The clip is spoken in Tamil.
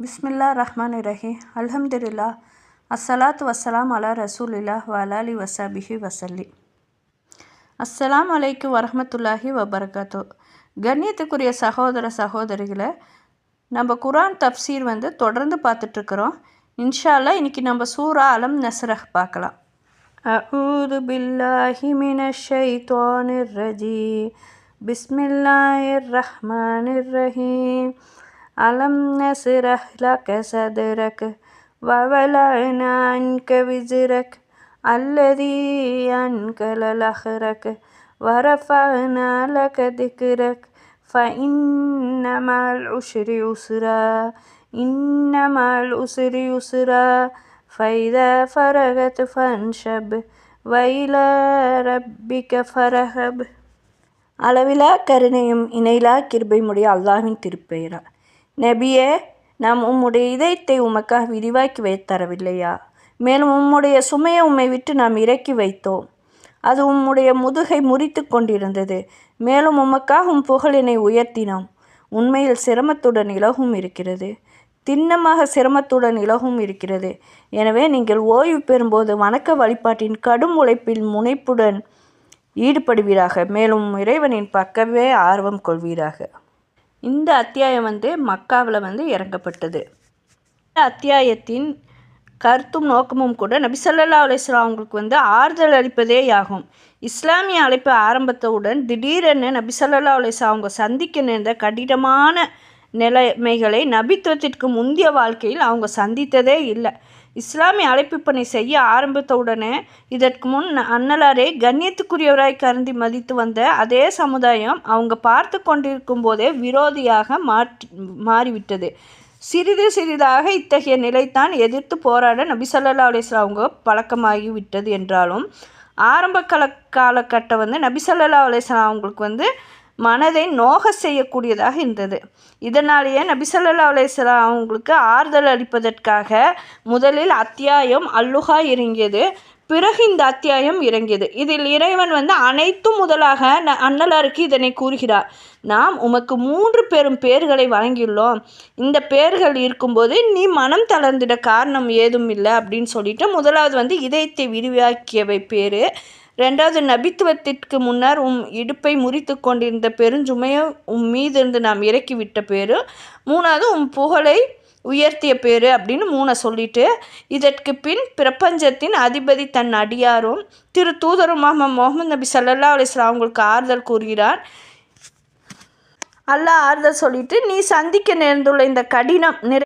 பிஸ்மில்லா ரஹ்மான் ரஹி அல்ஹம்துலில்லா அஸ்ஸலாத்து வசலாம் அலா ரசூலில்லா வலாலி வசாபிஹி வசல்லி அஸ்ஸலாம் அலைக்கு வரஹமத்துல்லாஹி வபரகாத்தோ. கண்ணியத்துக்குரிய சகோதர சகோதரிகளை நம்ம குரான் தப்சீர் வந்து தொடர்ந்து பார்த்துட்ருக்குறோம். இன்ஷால்லா இன்றைக்கி நம்ம சூரா அலம் நஸ்ரஹ் பார்க்கலாம். அஹூது பில்லாஹி மினஷ் ஷைத்தானிர் ரஜீம். பிஸ்மில்லாயிர் ரஹ்மானிர் ரஹீம். அலம் நஸ்ரஹ் லக சதுரக் வவலஅனா அன்க விஸ்ரக் அல்லதி அன்கல லஹ்ரக் ورفعنا لك ذكرك فإن مع العسر يسرا إن مع العسر يسرا فإذا فرغت فانشب وإلى ربك فرهب அளவிலா கருணையும் இணையிலா கிருபையுடைய அல்லாஹ்வின் திருப்பெயரா நபியே நாம் உம்முடைய இதயத்தை உமக்காக விரிவாக்கி வைத்தரவில்லையா மேலும் உம்முடைய சுமையை உம்மை விட்டு நாம் இறக்கி வைத்தோம். அது உம்முடைய முதுகை முறித்து கொண்டிருந்தது. மேலும் உமக்காக உம் புகழினை உயர்த்தினோம். உண்மையில் சிரமத்துடன் இலகும் இருக்கிறது. திண்ணமாக சிரமத்துடன் இலகும் இருக்கிறது. எனவே நீங்கள் ஓய்வு பெறும்போது வணக்க வழிபாட்டின் கடும் உழைப்பில் முனைப்புடன் ஈடுபடுவீராக. மேலும் இறைவனின் பக்கமே ஆர்வம் கொள்வீராக. இந்த அத்தியாயம் வந்து மக்காவில் வந்து இறங்கப்பட்டது. இந்த அத்தியாயத்தின் கருத்தும் நோக்கமும் கூட நபி சல்லா அலிஸ்லாம் அவங்களுக்கு வந்து ஆறுதல் அளிப்பதே ஆகும் இஸ்லாமிய அழைப்பு ஆரம்பத்தவுடன் திடீரென நபி சல்லா அலிஸ்லாம் அவங்க சந்திக்க நேர்ந்த கடினமான நிலைமைகளை நபித்துவத்திற்கு முந்தைய வாழ்க்கையில் அவங்க சந்தித்ததே இல்லை. இஸ்லாமிய அழைப்பு பணி செய்ய ஆரம்பித்தவுடனே இதற்கு முன் அன்னலாரே கண்ணியத்துக்குரியவராய் கருந்தி மதித்து வந்த அதே சமுதாயம் அவங்க பார்த்து கொண்டிருக்கும் போதே விரோதியாக மாற்றி மாறிவிட்டது. சிறிது சிறிதாக இத்தகைய நிலைத்தான் எதிர்த்து போராட நபிசல்லா அலிஸ்லாம் அவங்க பழக்கமாகி விட்டது என்றாலும் ஆரம்ப கால காலகட்டம் வந்து நபிசல்லா அலிஸ்லாம் அவங்களுக்கு வந்து மனதை நோக செய்யக்கூடியதாக இருந்தது. இதனாலேயே நபிசல்லா அலையம் அவங்களுக்கு ஆறுதல் அளிப்பதற்காக முதலில் அத்தியாயம் அல்லுகா இறங்கியது. பிறகு இந்த அத்தியாயம் இறங்கியது. இதில் இறைவன் வந்து அனைத்தும் முதலாக அன்னலாருக்கு இதனை கூறுகிறார். நாம் உமக்கு மூன்று பெரும் பேர்களை வழங்கியுள்ளோம். இந்த பேர்கள் இருக்கும்போது நீ மனம் தளர்ந்திட காரணம் ஏதும் இல்லை அப்படின்னு சொல்லிட்டு முதலாவது வந்து இதயத்தை விரிவாக்கியவை பேர் ரெண்டாவது நபித்துவத்திற்கு முன்னர் உம் இடுப்பை முறித்து கொண்டிருந்த பெருஞ்சுமையை உம் மீதிருந்து நாம் இறக்கிவிட்ட பேரு. பேர் மூணாவது உம் புகழை உயர்த்திய பேர் அப்படின்னு மூணை சொல்லிட்டு இதற்கு பின் பிரபஞ்சத்தின் அதிபதி தன் அடியாரும் திரு தூதருமாக முகமது நபி சல்லா அலிஸ்லாம் அவங்களுக்கு ஆறுதல் கூறுகிறார். அல்லாஹ் ஆறுதல் சொல்லிட்டு நீ சந்திக்க நேர்ந்துள்ள இந்த கடினம் நிறை